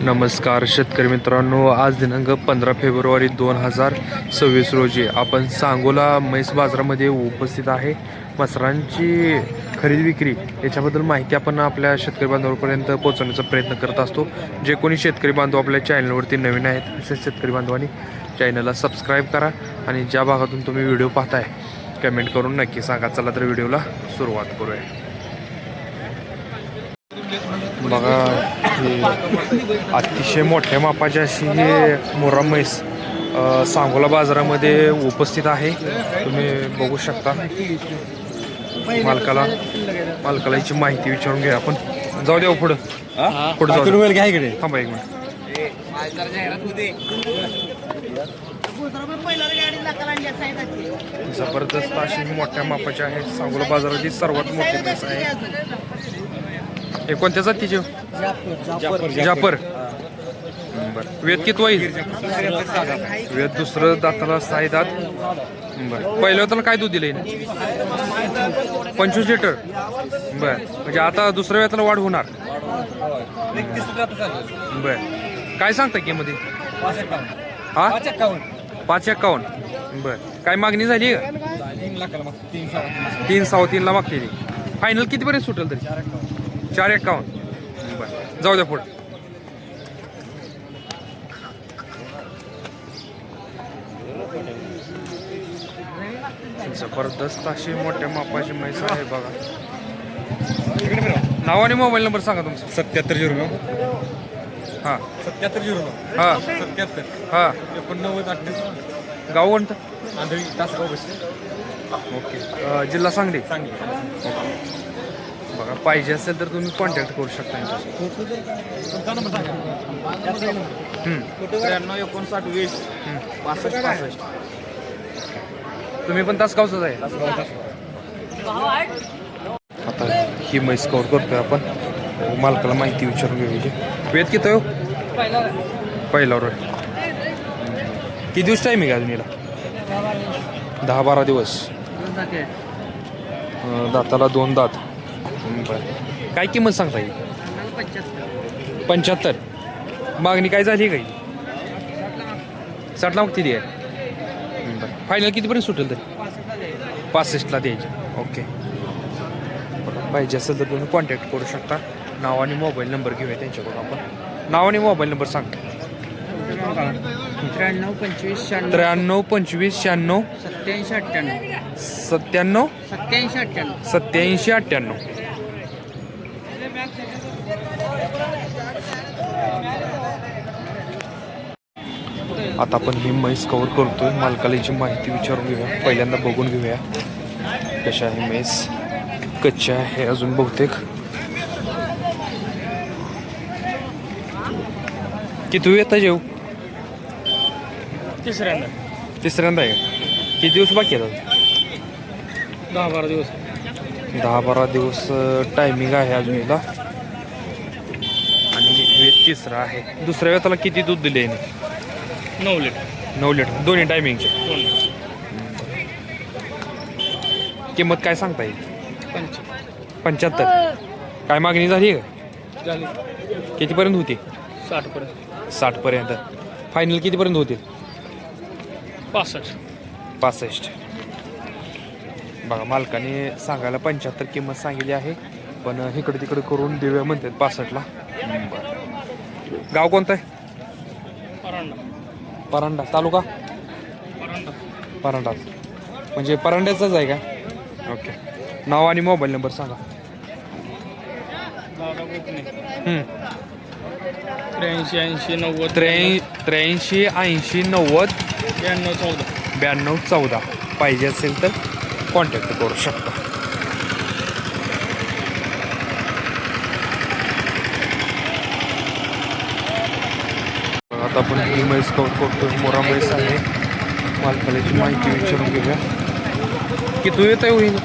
नमस्कार शेतकरी मित्रांनो. आज दिनांक पंधरा फेब्रुवारी दोन हजार सव्वीस रोजी आपण सांगोला म्हैस बाजारामध्ये उपस्थित आहे. मसरांची खरेदी विक्री याच्याबद्दल माहिती आपण आपल्या शेतकरी बांधवांपर्यंत पोहोचवण्याचा प्रयत्न करत असतो. जे कोणी शेतकरी बांधव आपल्या चॅनलवरती नवीन आहेत असे शेतकरी बांधवांनी चॅनलला सबस्क्राईब करा आणि ज्या भागातून तुम्ही व्हिडिओ पाहताय कमेंट करून नक्की सांगा. चला तर व्हिडिओला सुरुवात करूया. बघा हे अतिशय मोठ्या मापाची अशी ही मोरा म्हैस सांगोला बाजारामध्ये उपस्थित आहे. तुम्ही बघू शकता. मालकाला मालकाला याची माहिती विचारून घ्या आपण. जाऊ द्या पुढं. पुढं जाऊ द्या. घ्या इकडे. थांबा एक मिनिट. जबरदस्त अशी मोठ्या मापाची आहे. सांगोला बाजाराची सर्वात मोठी म्हैस आहे. हे कोणत्या जातीचे? हो? जापर बरं. वेद किती होईल वेद दुसरं दाताला साई दात बरं. पहिल्या त्याला काय दूध दिलंय? पंचवीस लिटर. बर. म्हणजे आता दुसऱ्या वेताला वाढ होणार. बर. काय सांगता की मध्ये हा? पाच एक्कावन्न बर. काय मागणी झाली का? तीन सहा तीनला मागतेली फायनल कितीपर्यंत सुटेल तरी? चार एक्कावन्न बर. जाऊ द्या पुढे. जबरदस्त अशी मोठ्या मापाची म्हैस आहे बघा. नाव आणि मोबाईल नंबर सांगा तुमचा. सत्याहत्तर झिरो हा. सत्याहत्तर झिरो हा. सत्याहत्तर. हा. एकोणनव्वद अठ्ठावीस. गाव कोणतं? आंधळी तासगाव बस ओके. जिल्हा सांगली. सांगली. बघा पाहिजे असेल तर तुम्ही कॉन्टॅक्ट करू शकता एकोणसाठ वीस हम्म. पासष्ट पासष्ट. तुम्ही पण तासगावचंच आहे. आता ही म्हैस कवर करतोय आपण. मालकाला माहिती विचारून घ्यायची वेद किती हो? पहिल्यावर आहे. किती दिवस टाईम आहे का अजून याला दहा बारा दिवस. दाताला दोन दात. बरं काय किंमत सांगता येईल? पंच्याहत्तर. मागणी काय झाली काही? साठला मग किती आहे? बरं. फायनल कितीपर्यंत सुटेल तरी? पासष्टला द्यायची. ओके पाहिजे असेल तर तुम्ही कॉन्टॅक्ट करू शकता. नाव आणि मोबाईल नंबर घेऊया त्यांच्याकडून आपण. नाव आणि मोबाईल नंबर सांगा. त्र्याण्णव पंचवीस शहाण्णव त्र्याण्णव पंचवीस शहाण्णव सत्याऐंशी अठ्ठ्याण्णव. सत्त्याण्णव सत्याऐंशी अठ्ठ्याण्णव. सत्याऐंशी अठ्ठ्याण्णव. आता आपण ही म्हैस कवर करतोय. मालकाला याची माहिती विचारून घेऊया. पहिल्यांदा बघून घेऊया. कशा आहे म्हैस? कच्च्या आहे अजून बहुतेक. किती येता जेव? तिसऱ्यांदा. तिसऱ्यांदा आहे? किती दिवस बाकी आहेत? दहा बारा दिवस. दहा बारा दिवस टायमिंग आहे अजून आणि वेद तिसरा आहे. दुसऱ्या वेळेला किती दूध दिले नऊ लिटर. नऊ लिटर. दोन्ही टायमिंगचे दोन किंमत काय सांगता येईल पंच पंच्याहत्तर. काय मागणी झाली का? झाली. कितीपर्यंत होती? साठपर्यंत. साठपर्यंत. फायनल कितीपर्यंत होतील? पासष्ट. पासष्ट. बघा मालकाने सांगायला पंच्याहत्तर किंमत सांगितली आहे पण इकडे तिकडे करून देऊया म्हणतात पासष्टला. गाव कोणतं आहे? परांडा. परांडा. तालुका? परांडा. परांडा. म्हणजे परांड्याचाच आहे का? ओके. नाव आणि मोबाईल नंबर सांगा. त्र्याऐंशी ऐंशी नव्वद त्र्याऐं त्र्याऐंशी ऐंशी नव्वद ब्याण्णव चौदा. ब्याण्णव चौदा. पाहिजे असेल तर. कॉन्टॅक्ट करू शकता. आता आपण ही म्हैस कवर करतो मोरा म्हैस आहे. मालकाची माहिती विचारून घेऊया. किती येत आहे होईल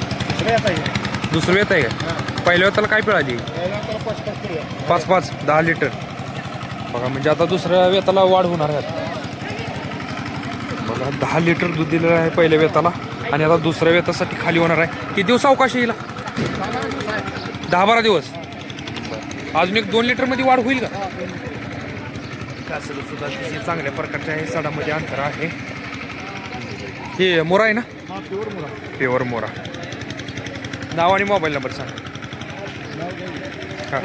दुसरं येत आहे का? पहिल्या वेळेला काय पिळाली? पाच पाच दहा लिटर. बघा म्हणजे आता दुसऱ्या वेताला वाढ होणार आहे. बघा दहा लिटर दूध दिलेलं आहे पहिल्या वेताला. आणि आता दुसऱ्या वेतासाठी खाली होणार आहे. किती दिवस अवकाश येईल दहा बारा दिवस. अजून एक दोन लिटरमध्ये वाढ होईल का? चांगल्या प्रकारचे आहे. सडामध्ये अंतर आहे. हे मोरा आहे ना? हा प्युअर मुला प्युअर मोरा. नाव आणि मोबाईल नंबर सांग. हां.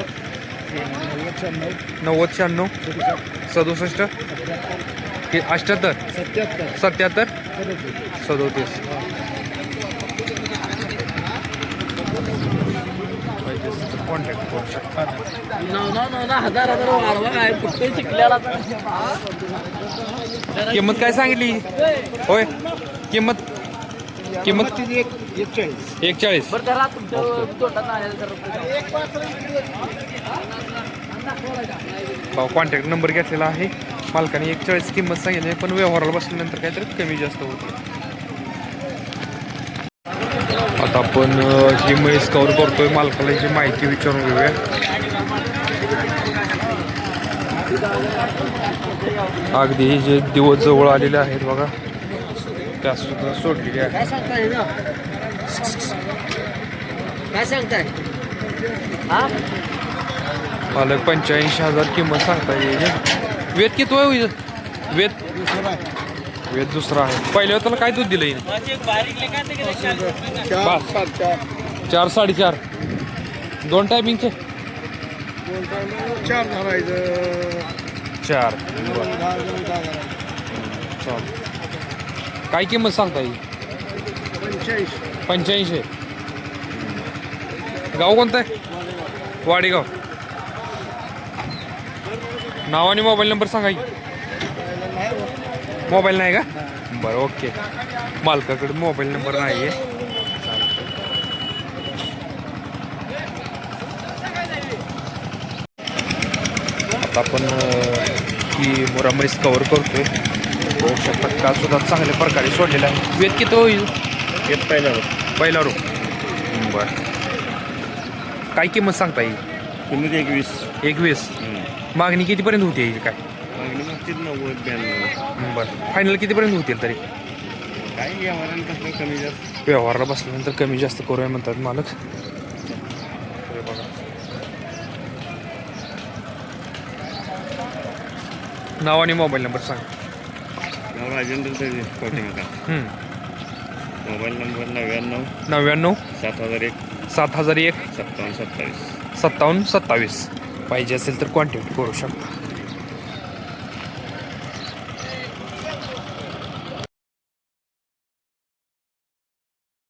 नव्वद शहाण्णव. सदुसष्ट. हे सत्याहत्तर. सत्याहत्तर. सदतीस सदोतीस कॉन्टॅक्ट करू शकता हजार हजार वाढवा काय कुठे शिकल्याला किंमत काय सांगितली? होय. किंमत किंमत एक चाळीस एक चाळीस बरं करा तुमच्या तोंडात आलेलं कॉन्टॅक्ट नंबर घेतलेला आहे. मालकाने एक चाळीस किंमत सांगितली आहे, पण व्यवहाराला बसल्यानंतर काहीतरी कमी जास्त होते. आता आपण ही म्हैस कवर करतोय मालकाला याची माहिती विचारून घेऊया. अगदी हे जे दिवस जवळ आलेले आहेत बघा त्या सुद्धा सोडलेली आहे काय सांगताय मालक पंच्याऐंशी हजार किंमत सांगता येईल वेद किती वेद वेद दुसरा आहे. पहिल्या त्याला काय दूध दिलं? चार सात चार. चार साडेचार. दोन टायमिंगचे चार धरायचं. चार. दोन दहा, दोन दहा धरायचं. चाल काय किंमत सांगता येईल पंच्याऐंशी. पंच्याऐंशी. गाव कोणतं आहे? वाडेगाव. नाव आणि मोबाईल नंबर सांगा की. मोबाईल नाही का? बरं ओके. मालकाकडे मोबाईल नंबर नाही आहे आता आपण ही मोरा म्हैस कवर करतोय. बघू शकता का सुद्धा चांगल्या प्रकारे सोडलेला आहे. वेद किती होईल? येत पहिला पहिला रो बर. काय किंमत सांगता येईल? किंमत एकवीस. एकवीस. मागणी कितीपर्यंत होती याची काय? मागणी मागतील नव्वद ब्याण्णव. बरं. फायनल कितीपर्यंत होतील तरी? काय व्यवहारानं कसं कमी जास्त? व्यवहारला बसल्यानंतर कमी जास्त करूया म्हणतात मालक. नाव आणि मोबाईल नंबर सांग. नाव राजेंद्र. मोबाईल नंबर नव्याण्णव नव्याण्णव सात हजार एक. सात हजार एक सत्तावन्न सत्तावीस. सत्तावन्न सत्तावीस. पाहिजे असेल तर कॉन्टॅक्ट करू शकता.